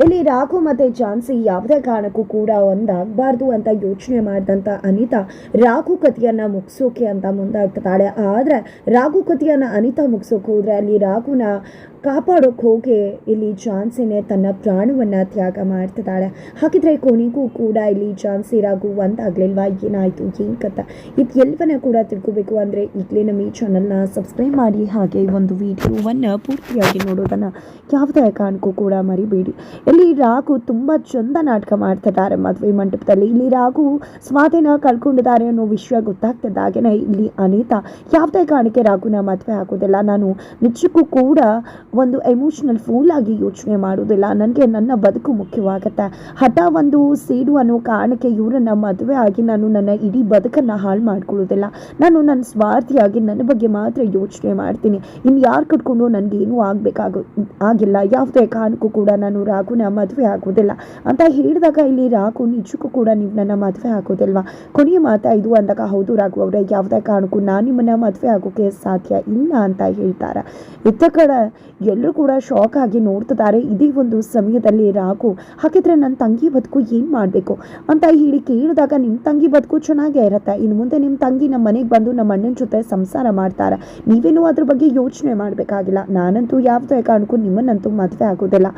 ಇಲ್ಲಿ ರಾಘು ಮತ್ತು ಝಾನ್ಸಿ ಯಾವುದೇ ಕಾರಣಕ್ಕೂ ಕೂಡ ಒಂದಾಗಬಾರ್ದು ಅಂತ ಯೋಚನೆ ಮಾಡಿದಂಥ ಅನಿತಾ ರಾಘು ಕಥೆಯನ್ನು ಮುಗಿಸೋಕೆ ಅಂತ ಮುಂದಾಗ್ತಾಳೆ ಆದರೆ ರಾಘು ಕಥೆಯನ್ನು ಅನಿತಾ ಮುಗಿಸೋಕೆ ಹೋದರೆ ಅಲ್ಲಿ ರಾಘುನ ಕಾಪಾಡೋಕೆ ಹೋಗಿ ಇಲ್ಲಿ ಝಾನ್ಸಿನೇ ತನ್ನ ಪ್ರಾಣವನ್ನು ತ್ಯಾಗ ಮಾಡ್ತಿದ್ದಾಳೆ. ಹಾಗಿದ್ರೆ ಕೊನೆಗೂ ಕೂಡ ಇಲ್ಲಿ ಝಾನ್ಸಿ ರಾಘು ಒಂದಾಗಲಿಲ್ವಾ? ಏನಾಯಿತು? ಏನು ಕಥ? ಇದು ಎಲ್ಲವನ್ನ ಕೂಡ ತಿಳ್ಕೊಬೇಕು ಅಂದರೆ ಈಗಲೇ ನಮ್ಮ ಈ ಚಾನಲ್ನ ಸಬ್ಸ್ಕ್ರೈಬ್ ಮಾಡಿ ಹಾಗೆ ಒಂದು ವಿಡಿಯೋವನ್ನು ಪೂರ್ತಿಯಾಗಿ ನೋಡೋದನ್ನು ಯಾವುದೇ ಕಾರಣಕ್ಕೂ ಕೂಡ ಮರಿಬೇಡಿ. ಇಲ್ಲಿ ರಾಘು ತುಂಬ ಚಂದ ನಾಟಕ ಮಾಡ್ತಿದ್ದಾರೆ ಮದುವೆ ಮಂಟಪದಲ್ಲಿ. ಇಲ್ಲಿ ರಾಘು ಸ್ವಾಧೀನ ಕಳ್ಕೊಂಡಿದ್ದಾರೆ ಅನ್ನೋ ವಿಷಯ ಗೊತ್ತಾಗ್ತಿದ್ದಾಗೇನೆ ಇಲ್ಲಿ ಅನಿತಾ ಯಾವುದೇ ಕಾರಣಕ್ಕೆ ರಾಘುನ ಮದುವೆ ಆಗೋದಿಲ್ಲ. ನಾನು ನಿಜಕ್ಕೂ ಕೂಡ ಒಂದು ಎಮೋಷನಲ್ ಫೂಲ್ ಆಗಿ ಯೋಚನೆ ಮಾಡೋದಿಲ್ಲ ನನಗೆ ನನ್ನ ಬದುಕು ಮುಖ್ಯವಾಗುತ್ತೆ. ಹಠ ಒಂದು ಸೀಡು ಅನ್ನೋ ಕಾರಣಕ್ಕೆ ಇವರನ್ನ ಮದುವೆ ಆಗಿ ನಾನು ನನ್ನ ಇಡೀ ಬದುಕನ್ನು ಹಾಳು ಮಾಡ್ಕೊಳ್ಳೋದಿಲ್ಲ ನಾನು ನನ್ನ ಸ್ವಾರ್ಥಿಯಾಗಿ ನನ್ನ ಬಗ್ಗೆ ಮಾತ್ರ ಯೋಚನೆ ಮಾಡ್ತೀನಿ. ಇನ್ನು ಯಾರು ಕಟ್ಕೊಂಡು ನನಗೇನು ಆಗಬೇಕಾಗ, ಆಗಿಲ್ಲ. ಯಾವುದೇ ಕಾರಣಕ್ಕೂ ಕೂಡ ನಾನು ರಾಘುನ ಮದುವೆ ಆಗೋದಿಲ್ಲ ಅಂತ ಹೇಳಿದಾಗ ಇಲ್ಲಿ ರಾಘು ನಿಜಕ್ಕೂ ಕೂಡ ನೀವು ನನ್ನ ಮದುವೆ ಆಗೋದಿಲ್ವಾ? ಕೊನೆಯ ಮಾತಾ ಇದು ಅಂದಾಗ, ಹೌದು ರಾಘು ಅವರ, ಯಾವುದೇ ಕಾರಣಕ್ಕೂ ನಾನು ನಿಮ್ಮನ್ನ ಮದುವೆ ಆಗೋಕೆ ಸಾಧ್ಯ ಇಲ್ಲ ಅಂತ ಹೇಳ್ತಾರೆ. ಇತ್ತ ಕಡೆ ಎಲ್ಲರೂ ಕೂಡ ಶಾಕ್ ಆಗಿ ನೋಡ್ತಿದ್ದಾರೆ. ಇದೇ ಒಂದು ಸಮಯದಲ್ಲಿ ರಾಘು ಹಾಗಿದ್ರೆ ನನ್ನ ತಂಗಿ ಬದುಕು ಏನು ಮಾಡಬೇಕು? ಅಂತ ಹೇಳಿ ಕೇಳಿದಾಗ ನಿಮ್ಮ ತಂಗಿ ಬದುಕು ಚೆನ್ನಾಗೇ ಇರುತ್ತೆ. ಇನ್ನು ಮುಂದೆ ನಿಮ್ಮ ತಂಗಿ ನಮ್ಮ ಮನೆಗೆ ಬಂದು ನಮ್ಮ ಅಣ್ಣನ ಜೊತೆ ಸಂಸಾರ ಮಾಡ್ತಾರೆ. ನೀವೇನು ಅದ್ರ ಬಗ್ಗೆ ಯೋಚನೆ ಮಾಡಬೇಕಾಗಿಲ್ಲ. ನಾನಂತೂ ಯಾವುದೇ ಕಾರಣಕ್ಕೂ ನಿಮ್ಮನ್ನಂತೂ ಮದುವೆ ಆಗೋದಿಲ್ಲ.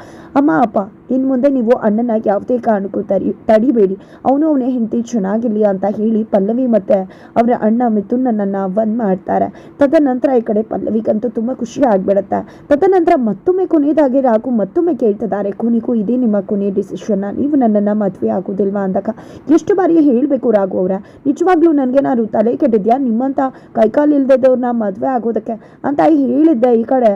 ಅಮ್ಮ, ಅಪ್ಪ ಇನ್ನು ಮುಂದೆ ನೀವು ಅಣ್ಣನ ಯಾವುದೇ ಕಾರಣಕ್ಕೂ ತರಿ ತಡಿಬೇಡಿ. ಅವನು ಅವನೇ ಹೆಂಡತಿ, ಚೆನ್ನಾಗಿರ್ಲಿ ಅಂತ ಹೇಳಿ ಪಲ್ಲವಿ ಮತ್ತು ಅವರ ಅಣ್ಣ ಮಿಥುನನ್ನು ಒನ್ ಮಾಡ್ತಾರೆ. ತದನಂತರ ಈ ಕಡೆ ಪಲ್ಲವಿಗಂತೂ ತುಂಬ ಖುಷಿ ಆಗಿಬಿಡುತ್ತೆ. ತದನಂತರ ಮತ್ತೊಮ್ಮೆ ಕೊನೆಯದಾಗಿ ರಾಘು ಮತ್ತೊಮ್ಮೆ ಕೇಳ್ತಿದ್ದಾರೆ, ಕೊನೆಗೂ, ಇದೇ ನಿಮ್ಮ ಕೊನೆಯ ಡಿಸಿಷನ್ನ ನೀವು ನನ್ನನ್ನು ಮದುವೆ ಆಗೋದಿಲ್ವಾ? ಅಂದಾಗ, ಎಷ್ಟು ಬಾರಿ ಹೇಳಬೇಕು ರಾಘು ಅವರ. ನಿಜವಾಗ್ಲೂ ನನಗೆ ನಾನು ತಲೆ ಕೆಟ್ಟಿದ್ಯಾ ನಿಮ್ಮಂಥ ಕೈಕಾಲು ಇಲ್ದಿದ್ದವ್ರನ್ನ ಮದುವೆ ಆಗೋದಕ್ಕೆ? ಅಂತ ಹೇಳಿದ್ದೆ ಈ ಕಡೆ.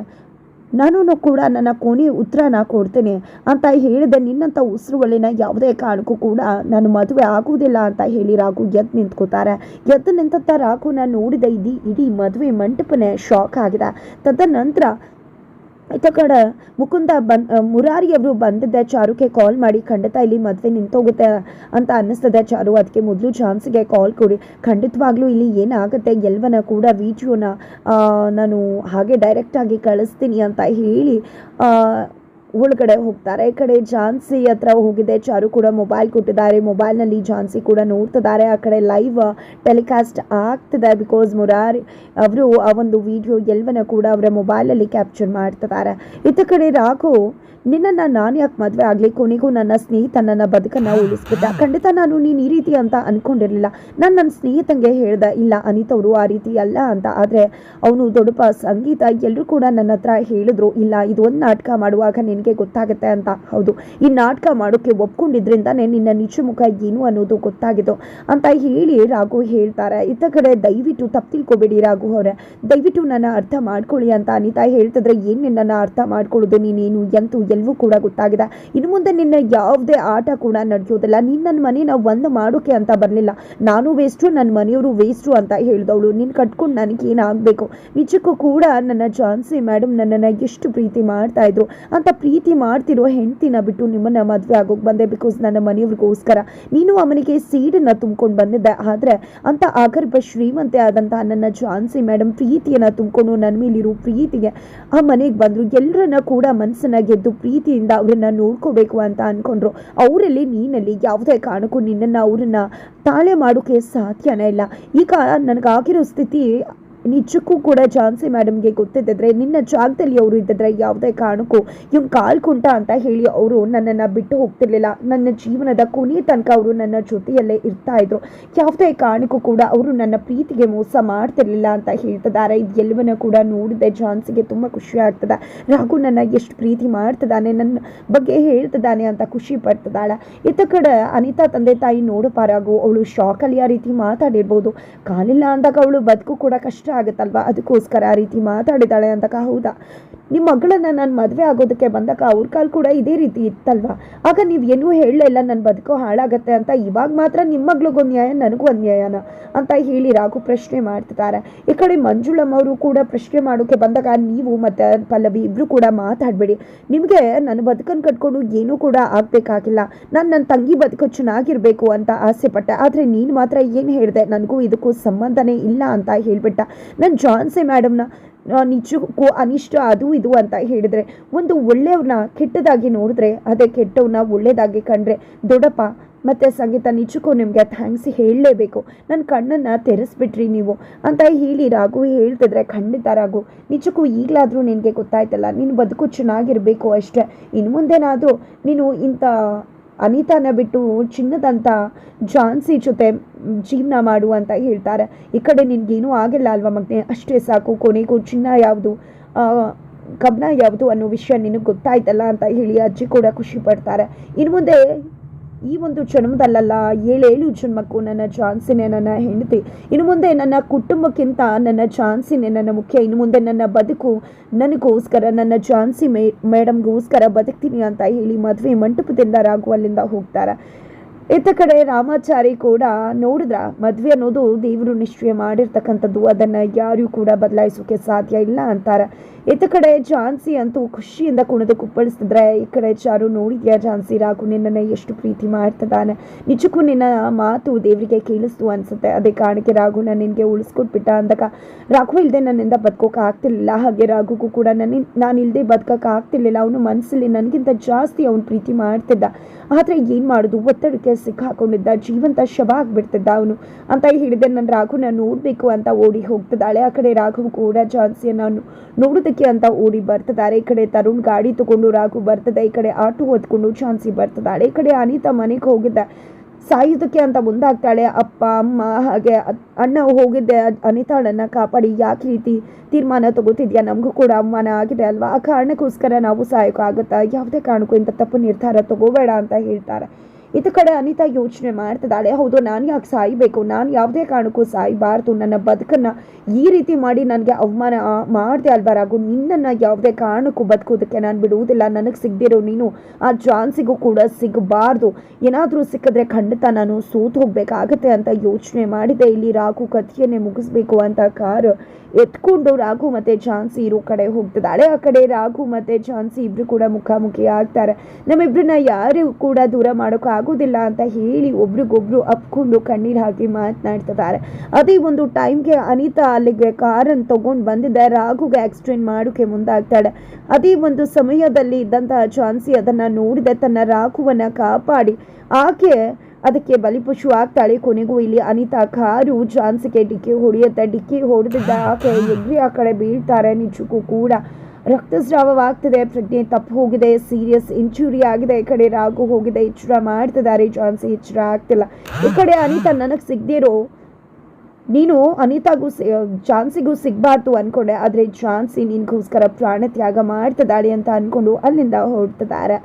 ನಾನು ಕೂಡ ನನ್ನ ಕೊನೆಯ ಉತ್ತರನ ಕೊಡ್ತೇನೆ. ಅಂತ ಹೇಳಿದ ನಿನ್ನಂಥ ಉಸಿರುಗಳಿನ ಯಾವುದೇ ಕಾರಣಕ್ಕೂ ಕೂಡ ನಾನು ಮದುವೆ ಆಗುವುದಿಲ್ಲ ಅಂತ ಹೇಳಿ ರಾಘು ಎದ್ದು ನಿಂತ್ಕೋತಾರೆ ಎದ್ದು ನಿಂತ ರಾಘುನ ನೋಡಿದ ಇಡೀ ಮದುವೆ ಮಂಟಪನೇ ಶಾಕ್ ಆಗಿದೆ. ತದನಂತರ ಕಡೆ ಮುಕುಂದ ಬನ್ ಮುರಾರಿಯವರು ಬಂದಿದ್ದ ಚಾರುಕ್ಕೆ ಕಾಲ್ ಮಾಡಿ, ಖಂಡಿತ ಇಲ್ಲಿ ಮದುವೆ ನಿಂತೋಗುತ್ತೆ ಅಂತ ಅನ್ನಿಸ್ತದೆ ಚಾರು. ಅದಕ್ಕೆ ಮೊದಲು ಚಾನ್ಸ್ಗೆ ಕಾಲ್ ಕೊಡಿ. ಖಂಡಿತವಾಗ್ಲೂ ಇಲ್ಲಿ ಏನಾಗುತ್ತೆ, ಎಲ್ವನ ಕೂಡ ವಿಡಿಯೋನ ನಾನು ಹಾಗೆ ಡೈರೆಕ್ಟಾಗಿ ಕಳಿಸ್ತೀನಿ ಅಂತ ಹೇಳಿ ಒಳಗಡೆ ಹೋಗ್ತಾರೆ. ಈ ಕಡೆ ಝಾನ್ಸಿ ಹತ್ರ ಹೋಗಿದೆ. ಚಾರು ಕೂಡ ಮೊಬೈಲ್ ಕೊಟ್ಟಿದ್ದಾರೆ. ಮೊಬೈಲ್ನಲ್ಲಿ ಝಾನ್ಸಿ ಕೂಡ ನೋಡ್ತಿದ್ದಾರೆ. ಆ ಕಡೆ ಲೈವ್ ಟೆಲಿಕಾಸ್ಟ್ ಆಗ್ತಿದೆ ಬಿಕಾಸ್ ಮುರಾರಿ ಅವರು ಆ ಒಂದು ವಿಡಿಯೋ ಎಲ್ಲವನ್ನ ಕೂಡ ಅವರ ಮೊಬೈಲಲ್ಲಿ ಕ್ಯಾಪ್ಚರ್ ಮಾಡ್ತಿದ್ದಾರೆ. ಇತ್ತ ಕಡೆ ರಾಘು ನಿನ್ನನ್ನು ನಾನು ಯಾಕೆ ಮದುವೆ ಆಗಲಿ? ಕೊನೆಗೂ ನನ್ನ ಸ್ನೇಹಿತ ನನ್ನ ಬದುಕನ್ನು ಉಳಿಸ್ಬಿಟ್ಟ. ಖಂಡಿತ ನಾನು ನೀನು ಈ ರೀತಿ ಅಂತ ಅನ್ಕೊಂಡಿರಲಿಲ್ಲ. ನಾನು ನನ್ನ ಸ್ನೇಹಿತಂಗೆ ಹೇಳ್ದ ಇಲ್ಲ ಅನಿತವರು ಆ ರೀತಿ ಅಲ್ಲ ಅಂತ. ಆದರೆ ಅವನು ದೊಡ್ಡಪ್ಪ ಸಂಗೀತ ಎಲ್ಲರೂ ಕೂಡ ನನ್ನ ಹತ್ರ ಹೇಳಿದ್ರು ಇಲ್ಲ ಇದು ಒಂದು ನಾಟಕ ಮಾಡುವಾಗ ನಿನಗೆ ಗೊತ್ತಾಗುತ್ತೆ ಅಂತ. ಹೌದು. ಈ ನಾಟಕ ಮಾಡೋಕ್ಕೆ ಒಪ್ಕೊಂಡಿದ್ರಿಂದಾನೇ ನಿನ್ನ ನಿಜ ಮುಖ ಏನು ಅನ್ನೋದು ಗೊತ್ತಾಗಿದ್ದು ಅಂತ ಹೇಳಿ ರಾಘು ಹೇಳ್ತಾರೆ. ಇತ್ತ ಕಡೆ ದಯವಿಟ್ಟು ತಪ್ಪು ತಿಳ್ಕೊಬೇಡಿ ರಾಘು ಅವರೇ. ದಯವಿಟ್ಟು ನನ್ನ ಅರ್ಥ ಮಾಡ್ಕೊಳ್ಳಿ ಅಂತ ಅನಿತಾ ಹೇಳ್ತಿದ್ರೆ ಏನು ನಿನ್ನನ್ನು ಅರ್ಥ ಮಾಡ್ಕೊಳ್ಳೋದು? ನೀನೇನು ಎಂತೂ ಎಲ್ಲವೂ ಕೂಡ ಗೊತ್ತಾಗಿದೆ. ಇನ್ನು ಮುಂದೆ ನಿನ್ನ ಯಾವುದೇ ಆಟ ಕೂಡ ನಡೆಯೋದಿಲ್ಲ ನೀನು ನನ್ನ ಮನೇನ ಒಂದು ಮಾಡೋಕೆ ಅಂತ ಬರಲಿಲ್ಲ. ನಾನು ವೇಸ್ಟು ನನ್ನ ಮನೆಯವರು ವೇಸ್ಟು ಅಂತ ಹೇಳಿದವಳು. ನೀನು ಕಟ್ಕೊಂಡು ನನಗೆ ಏನಾಗಬೇಕು? ನಿಜಕ್ಕೂ ಕೂಡ ನನ್ನ ಜಾನ್ಸಿ ಮೇಡಮ್ ನನ್ನನ್ನು ಎಷ್ಟು ಪ್ರೀತಿ ಮಾಡ್ತಾ ಇದ್ರು. ಅಂತ ಪ್ರೀತಿ ಮಾಡ್ತಿರೋ ಹೆಂಡ್ತಿನ ಬಿಟ್ಟು ನಿಮ್ಮನ್ನ ಮದುವೆ ಆಗೋಗಿ ಬಂದೆ ಬಿಕಾಸ್ ನನ್ನ ಮನೆಯವ್ರಿಗೋಸ್ಕರ. ನೀನು ಅವನಿಗೆ ಸೀಡನ್ನು ತುಂಬ್ಕೊಂಡು ಬಂದಿದ್ದೆ. ಆದರೆ ಅಂತ ಆಗರ್ಭ ಶ್ರೀಮಂತೆ ಆದಂಥ ನನ್ನ ಜಾನ್ಸಿ ಮೇಡಮ್ ಪ್ರೀತಿಯನ್ನು ತುಂಬಿಕೊಂಡು ನನ್ನ ಮೇಲಿರೋ ಪ್ರೀತಿಗೆ ಆ ಮನೆಗೆ ಬಂದರು. ಎಲ್ಲರನ್ನ ಕೂಡ ಮನಸ್ಸನ್ನ ಗೆದ್ದು ಪ್ರೀತಿಯಿಂದ ಅವರನ್ನ ನೋಡ್ಕೋಬೇಕು ಅಂತ ಅನ್ಕೊಂಡ್ರು. ಅವರಲ್ಲಿ ನೀನಲ್ಲಿ ಯಾವುದೇ ಕಾರಣಕ್ಕೂ ನಿನ್ನನ್ನು ಅವರನ್ನ ತಾಳೆ ಮಾಡೋಕ್ಕೆ ಸಾಧ್ಯನೇ ಇಲ್ಲ. ಈಗ ನನಗಾಗಿರೋ ಸ್ಥಿತಿ ನಿಜಕ್ಕೂ ಕೂಡ ಝಾನ್ಸಿ ಮೇಡಮ್ಗೆ ಗೊತ್ತಿದ್ದರೆ ನಿನ್ನ ಜಾಗದಲ್ಲಿ ಅವರು ಇದ್ದಿದ್ರೆ ಯಾವುದೇ ಕಾರಣಕ್ಕೂ ಇವ್ನು ಕಾಲ್ ಕುಂಟ ಅಂತ ಹೇಳಿ ಅವರು ನನ್ನನ್ನು ಬಿಟ್ಟು ಹೋಗ್ತಿರ್ಲಿಲ್ಲ. ನನ್ನ ಜೀವನದ ಕೊನೆಯ ತನಕ ಅವರು ನನ್ನ ಜೊತೆಯಲ್ಲೇ ಇರ್ತಾ ಇದ್ರು. ಯಾವುದೇ ಕಾರಣಕ್ಕೂ ಕೂಡ ಅವರು ನನ್ನ ಪ್ರೀತಿಗೆ ಮೋಸ ಮಾಡ್ತಿರ್ಲಿಲ್ಲ ಅಂತ ಹೇಳ್ತಿದ್ದಾರೆ. ಇದೆಲ್ಲವನ್ನ ಕೂಡ ನೋಡಿದೆ ಝಾನ್ಸಿಗೆ ತುಂಬ ಖುಷಿ ಆಗ್ತದೆ. ರಾಘು ನನ್ನ ಎಷ್ಟು ಪ್ರೀತಿ ಮಾಡ್ತಿದ್ದಾನೆ, ನನ್ನ ಬಗ್ಗೆ ಹೇಳ್ತಿದ್ದಾನೆ ಅಂತ ಖುಷಿ ಪಡ್ತದಾಳ ಇತ್ತ ಕಡೆ ಅನಿತಾ ತಂದೆ ತಾಯಿ ನೋಡಪ್ಪ ರಾಘು, ಅವಳು ಅಲ್ಲಿ ಆ ರೀತಿ ಮಾತಾಡಿರ್ಬೋದು. ಕಾಲಿಲ್ಲ ಅಂದಾಗ ಅವಳು ಬದುಕು ಕೂಡ ಕಷ್ಟ ಆಗುತ್ತಲ್ವಾ? ಅದಕ್ಕೋಸ್ಕರ ಆ ರೀತಿ ಮಾತಾಡಿದಾಳೆ ಅಂದಾಗ ಹೌದಾ? ನಿಮ್ಮ ಮಗಳನ್ನ ನಾನು ಮದುವೆ ಆಗೋದಕ್ಕೆ ಬಂದಾಗ ಅವ್ರ ಕಾಲ್ ಕೂಡ ಇದೇ ರೀತಿ ಇತ್ತಲ್ವಾ? ಆಗ ನೀವು ಏನೂ ಹೇಳಲಿಲ್ಲ ನನ್ನ ಬದುಕು ಹಾಳಾಗತ್ತೆ ಅಂತ. ಇವಾಗ ಮಾತ್ರ ನಿಮ್ಮ ಮಗಳಿಗೊಂದು ನ್ಯಾಯ, ನನಗೂ ಅನ್ಯಾಯನ ನ್ಯಾಯನ ಅಂತ ಹೇಳಿ ರಾಘು ಪ್ರಶ್ನೆ ಮಾಡ್ತಿದ್ದಾರೆ. ಈ ಕಡೆ ಮಂಜುಳಮ್ಮ ಅವರು ಕೂಡ ಪ್ರಶ್ನೆ ಮಾಡೋಕೆ ಬಂದಾಗ ನೀವು ಮತ್ತು ಪಲ್ಲವಿ ಇಬ್ಬರು ಕೂಡ ಮಾತಾಡಬೇಡಿ. ನಿಮಗೆ ನನ್ನ ಬದುಕನ್ನು ಕಟ್ಕೊಂಡು ಏನೂ ಕೂಡ ಆಗಬೇಕಾಗಿಲ್ಲ. ನಾನು ನನ್ನ ತಂಗಿ ಬದುಕು ಚೆನ್ನಾಗಿರಬೇಕು ಅಂತ ಆಸೆ ಪಟ್ಟೆ ಆದರೆ ನೀನು ಮಾತ್ರ ಏನು ಹೇಳಿದೆ? ನನಗೂ ಇದಕ್ಕೂ ಸಂಬಂಧನೇ ಇಲ್ಲ ಅಂತ ಹೇಳಿಬಿಟ್ಟ. ನಾನು ಜಾನ್ಸಿ ಮೇಡಮ್ನ ನಿಜಕ್ಕೂ ಅನಿಷ್ಟ ಅದು ಇದು ಅಂತ ಹೇಳಿದರೆ, ಒಂದು ಒಳ್ಳೆಯವ್ರನ್ನ ಕೆಟ್ಟದಾಗಿ ನೋಡಿದ್ರೆ, ಅದೇ ಕೆಟ್ಟವನ್ನ ಒಳ್ಳೆಯದಾಗಿ ಕಂಡ್ರೆ, ದೊಡ್ಡಪ್ಪ, ಮತ್ತು ಸಂಗೀತ ನಿಜಕ್ಕೂ ನಿಮಗೆ ಥ್ಯಾಂಕ್ಸ್ ಹೇಳಲೇಬೇಕು. ನನ್ನ ಕಣ್ಣನ್ನು ತೆರೆಸ್ಬಿಟ್ರಿ ನೀವು. ಅಂತ ಹೇಳಿ ರಾಘು ಹೇಳ್ತಿದ್ರೆ, ಖಂಡಿತ ರಾಘು, ನಿಜಕ್ಕೂ ಈಗಲಾದರೂ ನಿನಗೆ ಗೊತ್ತಾಯ್ತಲ್ಲ, ನೀನು ಬದುಕು ಚೆನ್ನಾಗಿರಬೇಕು ಅಷ್ಟೇ. ಇನ್ನು ಮುಂದೆನಾದರೂ ನೀನು ಇಂಥ ಅನಿತಾನ ಬಿಟ್ಟು ಚಿನ್ನದಂಥ ಝಾನ್ಸಿ ಜೊತೆ ಜೀವನ ಮಾಡು ಅಂತ ಹೇಳ್ತಾರೆ. ಈ ಕಡೆ ನಿನಗೇನೂ ಆಗಿಲ್ಲ ಅಲ್ವಾ ಮಗನೇ? ಅಷ್ಟೇ ಸಾಕು, ಕೊನೆಗೂ ಚಿನ್ನ ಯಾವುದು ಕಬ್ಬನ ಯಾವುದು ಅನ್ನೋ ವಿಷಯ ನಿನಗೆ ಗೊತ್ತಾಯ್ತಲ್ಲ ಅಂತ ಹೇಳಿ ಅಜ್ಜಿ ಕೂಡ ಖುಷಿ ಪಡ್ತಾರೆ. ಇನ್ನು ಮುಂದೆ ಈ ಒಂದು ಜನ್ಮದಲ್ಲಲ್ಲ ಏಳೇಳು ಜನ್ಮಕ್ಕೂ ನನ್ನ ಚಾನ್ಸಿನೇ ನನ್ನ ಹೆಂಡತಿ. ಇನ್ನು ಮುಂದೆ ನನ್ನ ಕುಟುಂಬಕ್ಕಿಂತ ನನ್ನ ಚಾನ್ಸಿನೇ ನನ್ನ ಮುಖ್ಯ. ಇನ್ನು ಮುಂದೆ ನನ್ನ ಬದುಕು ನನಗೋಸ್ಕರ, ನನ್ನ ಚಾನ್ಸಿ ಮೇ, ಮೇಡಮ್ಗೋಸ್ಕರ ಬದುಕ್ತೀನಿ ಅಂತ ಹೇಳಿ ಮದುವೆ ಮಂಟಪದಿಂದ ರಾಘು ಅಲ್ಲಿಂದ ಹೋಗ್ತಾರೆ. ಇತ್ತ ಕಡೆ ರಾಮಾಚಾರಿ ಕೂಡ ನೋಡಿದ್ರ, ಮದುವೆ ಅನ್ನೋದು ದೇವರು ನಿಶ್ಚಯ ಮಾಡಿರ್ತಕ್ಕಂಥದ್ದು. ಅದನ್ನು ಯಾರೂ ಕೂಡ ಬದಲಾಯಿಸೋಕೆ ಸಾಧ್ಯ ಇಲ್ಲ ಅಂತಾರೆ. ಇತ್ತ ಕಡೆ ಝಾನ್ಸಿ ಅಂತೂ ಖುಷಿಯಿಂದ ಕುಣಿದು ಕುಪ್ಪಳಿಸ್ತಿದ್ರೆ, ಈ ಕಡೆ ಚಾರು ನೋಡಿದ್ಯಾ ಝಾನ್ಸಿ? ರಾಘು ನಿನ್ನನ್ನು ಎಷ್ಟು ಪ್ರೀತಿ ಮಾಡ್ತಿದ್ದಾನೆ. ನಿಜಕ್ಕೂ ನಿನ್ನ ಮಾತು ದೇವರಿಗೆ ಕೇಳಿಸ್ತು ಅನ್ಸುತ್ತೆ. ಅದೇ ಕಾರಣಕ್ಕೆ ರಾಘುನ ನಿನಗೆ ಉಳಿಸ್ಕೊಟ್ಬಿಟ್ಟ ಅಂದಾಗ, ರಾಘು ಇಲ್ಲದೆ ನನ್ನಿಂದ ಬದುಕೋಕೆ ಆಗ್ತಿರ್ಲಿಲ್ಲ. ಹಾಗೆ ರಾಘುಗೂ ಕೂಡ ನನ್ನ ನಾನು ಇಲ್ಲದೆ ಬದುಕೋಕೆ ಆಗ್ತಿರ್ಲಿಲ್ಲ. ಅವನು ಮನಸ್ಸಲ್ಲಿ ನನಗಿಂತ ಜಾಸ್ತಿ ಅವನು ಪ್ರೀತಿ ಮಾಡ್ತಿದ್ದ. ಆದರೆ ಏನು ಮಾಡೋದು? ಒತ್ತಡಕ್ಕೆ ಸಿಕ್ಕಾಕೊಂಡಿದ್ದ. ಜೀವಂತ ಶವ ಆಗಿಬಿಡ್ತಿದ್ದ ಅವನು. ಅಂತ ಹೇಳಿದೆ ನನ್ನ ರಾಘುನ ನೋಡಬೇಕು ಅಂತ ಓಡಿ ಹೋಗ್ತಿದ್ದಾಳೆ. ಆ ಕಡೆ ರಾಘು ಕೂಡ ಝಾನ್ಸಿಯನ್ನು ನೋಡೋದಕ್ಕೆ ಅಂತ ಓಡಿ ಬರ್ತಿದ್ದಾರೆ ಈ ಕಡೆ ತರುಣ್ ಗಾಡಿ ತಗೊಂಡು, ರಾಘು ಬರ್ತದೆ. ಈ ಕಡೆ ಆಟೋ ಹೊತ್ಕೊಂಡು, ಚಾನ್ಸಿ ಬರ್ತದಾಳೆ. ಈ ಕಡೆ ಅನಿತಾ ಮನೆಗೆ ಹೋಗಿದ್ದ. ಸಾಯೋದಕ್ಕೆ ಅಂತ ಮುಂದಾಗ್ತಾಳೆ. ಅಪ್ಪ, ಅಮ್ಮ, ಹಾಗೆ ಅಣ್ಣ ಹೋಗಿದ್ದೆ. ಅನಿತಾಳನ್ನ ಕಾಪಾಡಿ. ಯಾಕೆ ರೀತಿ ತೀರ್ಮಾನ ತಗೋತಿದ್ಯಾ? ನಮಗೂ ಕೂಡ ಅಮ್ಮನ ಆಗಿದೆ ಅಲ್ವಾ? ಆ ಕಾರಣಕ್ಕೋಸ್ಕರ ನಾವು ಸಾಯೋಕ್ಕಾಗುತ್ತಾ ಯಾವುದೇ ಕಾರಣಕ್ಕೂ ಇಂಥ ತಪ್ಪು ನಿರ್ಧಾರ ತಗೋಬೇಡ ಅಂತ ಹೇಳ್ತಾರೆ. ಇತ್ತ ಕಡೆ ಅನಿತಾ ಯೋಚನೆ ಮಾಡ್ತಿದ್ದಾಳೆ, ಹೌದು, ನಾನು ಯಾಕೆ ಸಾಯಬೇಕು? ನಾನು ಯಾವುದೇ ಕಾರಣಕ್ಕೂ ಸಾಯಬಾರ್ದು. ನನ್ನ ಬದುಕನ್ನು ಈ ರೀತಿ ಮಾಡಿ ನನಗೆ ಅವಮಾನ ಮಾಡಿದೆ ಅಲ್ವಾ ರಾಘು? ನಿನ್ನನ್ನು ಯಾವುದೇ ಕಾರಣಕ್ಕೂ ಬದುಕೋದಕ್ಕೆ ನಾನು ಬಿಡುವುದಿಲ್ಲ. ನನಗೆ ಸಿಗದಿರೋ ನೀನು ಆ ಚಾನ್ಸಿಗೂ ಕೂಡ ಸಿಗಬಾರ್ದು. ಏನಾದರೂ ಸಿಕ್ಕಿದ್ರೆ ಖಂಡಿತ ನಾನು ಸೋತು ಹೋಗಬೇಕಾಗತ್ತೆ ಅಂತ ಯೋಚನೆ ಮಾಡಿದೆ. ಇಲ್ಲಿ ರಾಘು ಕಥೆಯನ್ನೇ ಮುಗಿಸ್ಬೇಕು ಅಂತ ಕಾರ್ ಎತ್ಕೊಂಡು ರಾಘು ಮತ್ತೆ ಝಾನ್ಸಿ ಇರೋ ಕಡೆ ಹೋಗ್ತಿದ್ದಾಳೆ. ಆ ಕಡೆ ರಾಘು ಮತ್ತೆ ಝಾನ್ಸಿ ಇಬ್ಬರು ಕೂಡ ಮುಖಾಮುಖಿ ಆಗ್ತಾರೆ. ನಮ್ಮಿಬ್ರನ್ನ ಯಾರು ಕೂಡ ದೂರ ಮಾಡೋಕೆ ಆಗೋದಿಲ್ಲ ಅಂತ ಹೇಳಿ ಒಬ್ರಿಗೊಬ್ರು ಅಪ್ಕೊಂಡು ಕಣ್ಣೀರು ಹಾಕಿ ಮಾತನಾಡ್ತಿದ್ದಾರೆ. ಅದೇ ಒಂದು ಟೈಮ್ಗೆ ಅನಿತಾ ಅಲ್ಲಿಗೆ ಕಾರನ್ನು ತಗೊಂಡು ಬಂದಿದ್ದ ರಾಘುಗೆ ಆಕ್ಸಿಡೆಂಟ್ ಮಾಡೋಕೆ ಮುಂದಾಗ್ತಾಳೆ. ಅದೇ ಒಂದು ಸಮಯದಲ್ಲಿ ಇದ್ದಂತಹ ಝಾನ್ಸಿ ಅದನ್ನ ನೋಡಿದೆ. ತನ್ನ ರಾಘುವನ್ನು ಕಾಪಾಡಿ. ಆಕೆ ಅದಕ್ಕೆ ಬಲಿಪಶು ಆಗ್ತಾಳೆ ಕೊನೆಗೂ ಇಲ್ಲಿ ಅನಿತಾ ಕಾರು ಝಾನ್ಸಿಗೆ ಡಿಕ್ಕಿ ಹೊಡೆಯುತ್ತೆ. ಡಿಕ್ಕಿ ಹೊಡೆದಿದ್ದ ಆಕೆ ಎಗ್ರಿ ಆ ಕಡೆ ಬೀಳ್ತಾರೆ. ನಿಜಕ್ಕೂ ಕೂಡ ರಕ್ತಸ್ರಾವವಾಗ್ತಿದೆ, ಪ್ರಜ್ಞೆ ತಪ್ಪು ಹೋಗಿದೆ ಸೀರಿಯಸ್ ಇಂಜುರಿ ಆಗಿದೆ, ಈ ಕಡೆ ರಾಗು ಹೋಗಿದೆ ಎಚ್ಚರ ಮಾಡ್ತಿದ್ದಾರೆ ಜಾನ್ಸಿ ಎಚ್ಚರ ಆಗ್ತಿಲ್ಲ. ಈ ಕಡೆ ಅನಿತಾ, ನನಗೆ ಸಿಗದಿರೋ, ನೀನು ಅನಿತಾಗೂ ಸಿ ಝಾನ್ಸಿಗೂ ಸಿಗಬಾರ್ದು ಅನ್ಕೊಂಡೆ, ಆದರೆ ಜಾನ್ಸಿ ನಿನಗೋಸ್ಕರ ಪ್ರಾಣ ತ್ಯಾಗ ಮಾಡ್ತಿದ್ದಾಳೆ ಅಂತ ಅಂದ್ಕೊಂಡು ಅಲ್ಲಿಂದ ಹೊರಡ್ತಿದ್ದಾರೆ.